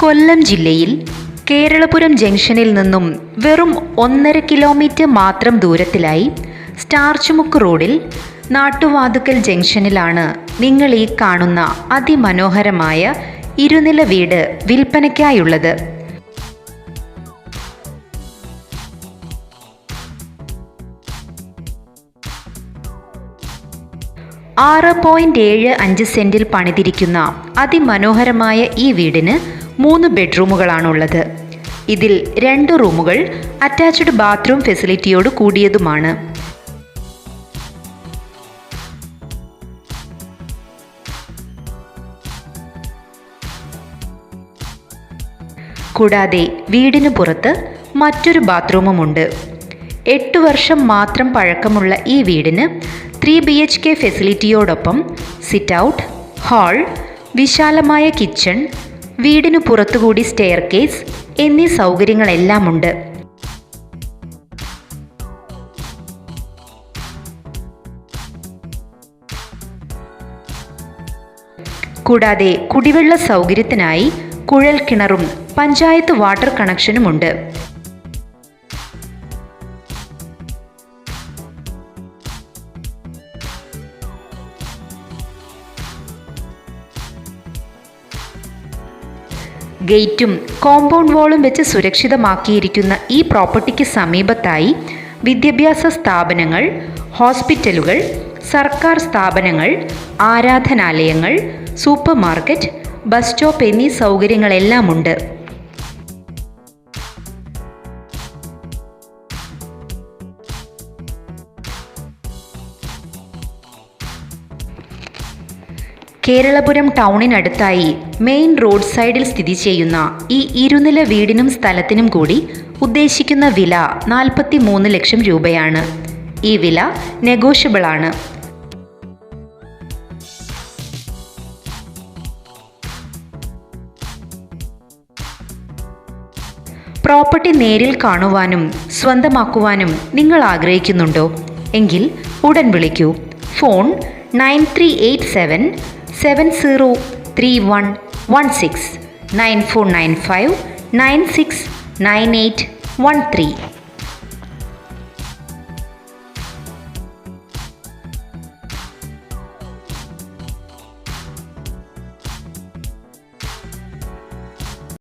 കൊല്ലം ജില്ലയിൽ കേരളപുരം ജംഗ്ഷനിൽ നിന്നും വെറും ഒന്നര കിലോമീറ്റർ മാത്രം ദൂരത്തിലായി സ്റ്റാർച്ചുമുക്ക് റോഡിൽ നാട്ടുവാതുക്കൽ ജംഗ്ഷനിലാണ് നിങ്ങൾ ഈ കാണുന്ന അതിമനോഹരമായ ഇരുനില വീട് വിൽപ്പനയ്ക്കായുള്ളത്. ആറ് പോയിന്റ് ഏഴ് അഞ്ച് സെന്റിൽ പണിതിരിക്കുന്ന അതിമനോഹരമായ ഈ വീടിന് മൂന്ന് ബെഡ്റൂമുകളാണുള്ളത്. ഇതിൽ രണ്ട് റൂമുകൾ അറ്റാച്ച്ഡ് ബാത്റൂം ഫെസിലിറ്റിയോട് കൂടിയതുമാണ്. കൂടാതെ വീടിന് പുറത്ത് മറ്റൊരു ബാത്റൂമുമുണ്ട്. എട്ട് വർഷം മാത്രം പഴക്കമുള്ള ഈ വീടിന് ത്രീ ബി എച്ച് കെ ഫെസിലിറ്റിയോടൊപ്പം സിറ്റ് ഔട്ട് ഹാൾ വിശാലമായ കിച്ചൺ വീടിനു പുറത്തുകൂടി സ്റ്റെയർ കേസ് എന്നീ സൗകര്യങ്ങളെല്ലാം ഉണ്ട് കൂടാതെ കുടിവെള്ള സൗകര്യത്തിനായി കുഴൽ കിണറും പഞ്ചായത്ത് വാട്ടർ കണക്ഷനുമുണ്ട്. ഗേറ്റും കോമ്പൗണ്ട് വാളും വെച്ച് സുരക്ഷിതമാക്കിയിരിക്കുന്ന ഈ പ്രോപ്പർട്ടിക്ക് സമീപത്തായി വിദ്യാഭ്യാസ സ്ഥാപനങ്ങൾ ഹോസ്പിറ്റലുകൾ സർക്കാർ സ്ഥാപനങ്ങൾ ആരാധനാലയങ്ങൾ സൂപ്പർ മാർക്കറ്റ് ബസ് സ്റ്റോപ്പ് എന്നീ സൗകര്യങ്ങളെല്ലാം കേരളപുരം ടൗണിനടുത്തായി മെയിൻ റോഡ് സൈഡിൽ സ്ഥിതി ചെയ്യുന്ന ഈ ഇരുനില വീടിനും സ്ഥലത്തിനും കൂടി ഉദ്ദേശിക്കുന്ന വില നാൽപ്പത്തി മൂന്ന് ലക്ഷം രൂപയാണ്. ഈ വില നെഗോഷ്യബിൾ ആണ്. പ്രോപ്പർട്ടി നേരിൽ കാണുവാനും സ്വന്തമാക്കുവാനും നിങ്ങൾ ആഗ്രഹിക്കുന്നുണ്ടോ? എങ്കിൽ ഉടൻ വിളിക്കൂ. Phone nine three eight seven seven zero three one one six nine four nine five nine six nine eight one three